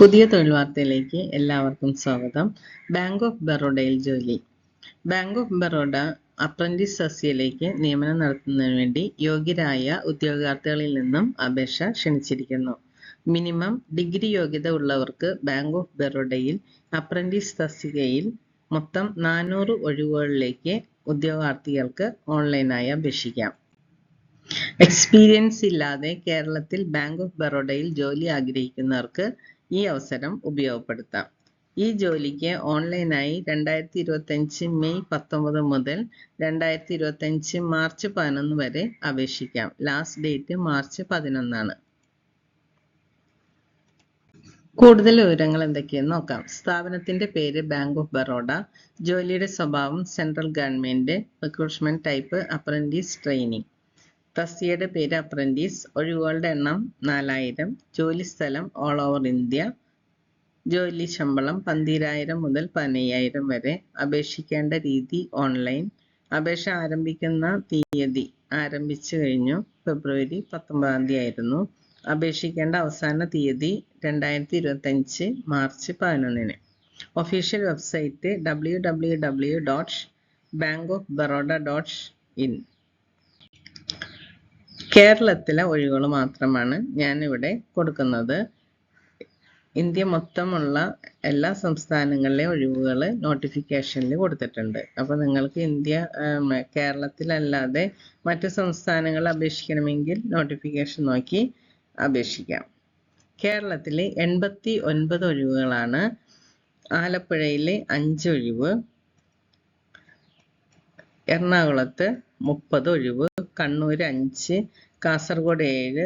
പുതിയ തൊഴിൽ വാർത്തയിലേക്ക് എല്ലാവർക്കും സ്വാഗതം. ബാങ്ക് ഓഫ് ബറോഡയിൽ ജോലി. ബാങ്ക് ഓഫ് ബറോഡ അപ്രന്റീസ് സസ്യയിലേക്ക് നിയമനം നടത്തുന്നതിന് വേണ്ടി യോഗ്യരായ ഉദ്യോഗാർത്ഥികളിൽ നിന്നും അപേക്ഷ ക്ഷണിച്ചിരിക്കുന്നു. മിനിമം ഡിഗ്രി യോഗ്യത ഉള്ളവർക്ക് ബാങ്ക് ഓഫ് ബറോഡയിൽ അപ്രന്റീസ് തസ്തികയിൽ മൊത്തം നാനൂറ് ഒഴിവുകളിലേക്ക് ഉദ്യോഗാർത്ഥികൾക്ക് ഓൺലൈനായി അപേക്ഷിക്കാം. എക്സ്പീരിയൻസ് ഇല്ലാതെ കേരളത്തിൽ ബാങ്ക് ഓഫ് ബറോഡയിൽ ജോലി ആഗ്രഹിക്കുന്നവർക്ക് ഈ അവസരം ഉപയോഗപ്പെടുത്താം. ഈ ജോലിക്ക് ഓൺലൈനായി രണ്ടായിരത്തി ഇരുപത്തഞ്ച് മെയ് പത്തൊമ്പത് മുതൽ രണ്ടായിരത്തി ഇരുപത്തഞ്ച് മാർച്ച് പതിനൊന്ന് വരെ അപേക്ഷിക്കാം. ലാസ്റ്റ് ഡേറ്റ് മാർച്ച് പതിനൊന്നാണ്. കൂടുതൽ വിവരങ്ങൾ എന്തൊക്കെയെന്ന് നോക്കാം. സ്ഥാപനത്തിന്റെ പേര് ബാങ്ക് ഓഫ് ബറോഡ ജോലിയുടെ സ്വഭാവം central government recruitment type apprentice training തസ്തികയുടെ പേര് അപ്രന്റീസ് ഒഴിവുകളുടെ എണ്ണം നാലായിരം ജോലിസ്ഥലം ഓൾ ഓവർ ഇന്ത്യ ജോലി ശമ്പളം പന്തിരായിരം മുതൽ പതിനയ്യായിരം വരെ അപേക്ഷിക്കേണ്ട രീതി ഓൺലൈൻ അപേക്ഷ ആരംഭിക്കുന്ന തീയതി ആരംഭിച്ചു കഴിഞ്ഞു ഫെബ്രുവരി പത്തൊമ്പതാം തീയതി ആയിരുന്നു അപേക്ഷിക്കേണ്ട അവസാന തീയതി രണ്ടായിരത്തി ഇരുപത്തഞ്ച് മാർച്ച് പതിനൊന്നിന്. Official website W W W dot bank of Baroda dot in കേരളത്തിലെ ഒഴിവുകൾ മാത്രമാണ് ഞാൻ ഇവിടെ കൊടുക്കുന്നത്. ഇന്ത്യ മൊത്തമുള്ള എല്ലാ സംസ്ഥാനങ്ങളിലെ ഒഴിവുകൾ നോട്ടിഫിക്കേഷനിൽ കൊടുത്തിട്ടുണ്ട്. അപ്പോൾ നിങ്ങൾക്ക് ഇന്ത്യ കേരളത്തിലല്ലാതെ മറ്റു സംസ്ഥാനങ്ങൾ അപേക്ഷിക്കണമെങ്കിൽ നോട്ടിഫിക്കേഷൻ നോക്കി അപേക്ഷിക്കാം. കേരളത്തിലെ എൺപത്തി ഒൻപത് ഒഴിവുകളാണ്. ആലപ്പുഴയിലെ അഞ്ച് ഒഴിവ്. എറണാകുളത്ത് മുപ്പത് ഒഴിവ്. കണ്ണൂർ അഞ്ച്. കാസർഗോഡ് ഏഴ്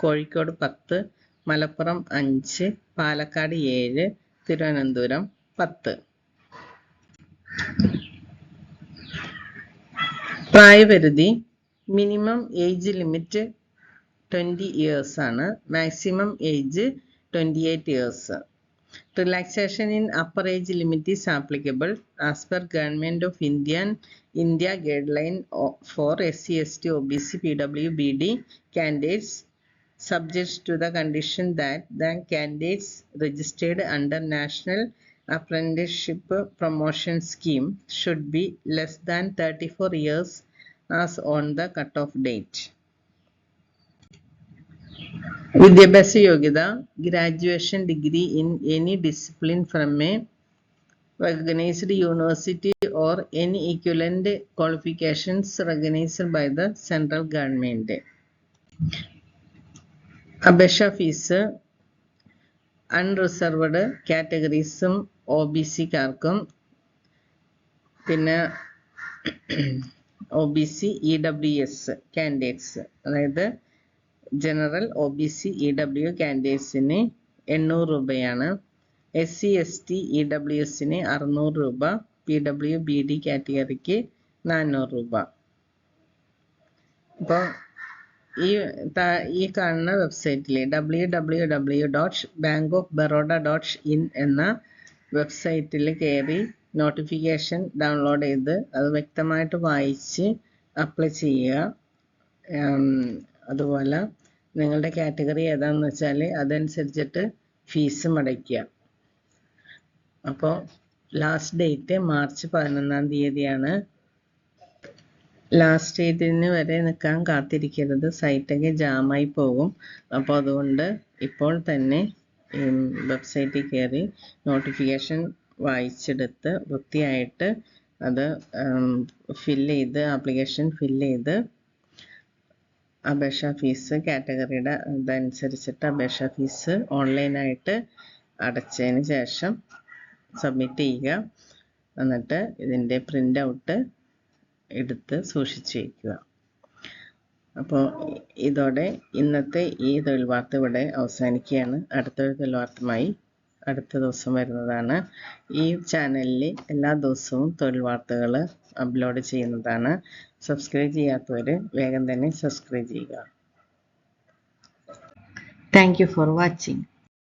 കോഴിക്കോട് പത്ത് മലപ്പുറം അഞ്ച് പാലക്കാട് ഏഴ് തിരുവനന്തപുരം പത്ത്. പ്രായപരിധി minimum age limit twenty years ആണ്. Maximum age twenty eight years. Relaxation in upper age limit is applicable as per Government of India India guideline for SC, ST, OBC, PWBD candidates subject to the condition that the candidates registered under National Apprenticeship Promotion Scheme should be less than 34 years as on the cutoff date. വിദ്യാഭ്യാസ യോഗ്യത graduation degree in any discipline from a recognized university or any equivalent qualifications recognized by the central government. അപേക്ഷ fees unreserved കാറ്റഗറീസും O B സിക്കാർക്കും പിന്നെ O B C E W S candidates അതായത് general O B C E W കാൻഡിഡേറ്റ്സിന് എണ്ണൂറ് രൂപയാണ്. S C S T E W എസിന് അറുന്നൂറ് രൂപ. പി ഡബ്ല്യു ബി ഡി കാറ്റഗറിക്ക് നാനൂറ് രൂപ. ഇപ്പോൾ ഈ ഈ കാണുന്ന വെബ്സൈറ്റിൽ W W W dot bank of Baroda dot in എന്ന വെബ്സൈറ്റിൽ കയറി നോട്ടിഫിക്കേഷൻ ഡൗൺലോഡ് ചെയ്ത് അത് വ്യക്തമായിട്ട് വായിച്ച് അപ്ലൈ ചെയ്യുക. അതുപോലെ നിങ്ങളുടെ കാറ്റഗറി ഏതാണെന്ന് വെച്ചാൽ അതനുസരിച്ചിട്ട് ഫീസും അടയ്ക്കുക അപ്പോൾ ലാസ്റ്റ് ഡേറ്റ് മാർച്ച് പതിനൊന്നാം തീയതിയാണ്. ലാസ്റ്റ് ഡേറ്റിന് വരെ നിൽക്കാൻ കാത്തിരിക്കരുത്. സൈറ്റൊക്കെ ജാമായി പോകും. അപ്പോൾ അതുകൊണ്ട് ഇപ്പോൾ തന്നെ വെബ്സൈറ്റിൽ കയറി നോട്ടിഫിക്കേഷൻ വായിച്ചെടുത്ത് വൃത്തിയായിട്ട് അത് ഫില്ല് ചെയ്ത് ആപ്ലിക്കേഷൻ ഫില്ല് ചെയ്ത് അപേക്ഷാ ഫീസ് കാറ്റഗറിയുടെ ഇതനുസരിച്ചിട്ട് അപേക്ഷാ ഫീസ് ഓൺലൈനായിട്ട് അടച്ചതിന് ശേഷം സബ്മിറ്റ് ചെയ്യുക. എന്നിട്ട് ഇതിന്റെ പ്രിന്റ് ഔട്ട് എടുത്ത് സൂക്ഷിച്ച് വയ്ക്കുക അപ്പോൾ ഇതോടെ ഇന്നത്തെ ഈ തൊഴിൽ വാർത്ത ഇവിടെ അവസാനിക്കുകയാണ്. അടുത്തൊരു തൊഴിൽ വാർത്തയുമായി അടുത്ത ദിവസം വരുന്നതാണ്. ഈ ചാനലിൽ എല്ലാ ദിവസവും തൊഴിൽ വാർത്തകൾ അപ്ലോഡ് ചെയ്യുന്നതാണ്. സബ്സ്ക്രൈബ് ചെയ്യാത്തവർ വേഗം തന്നെ സബ്സ്ക്രൈബ് ചെയ്യുക. Thank for watching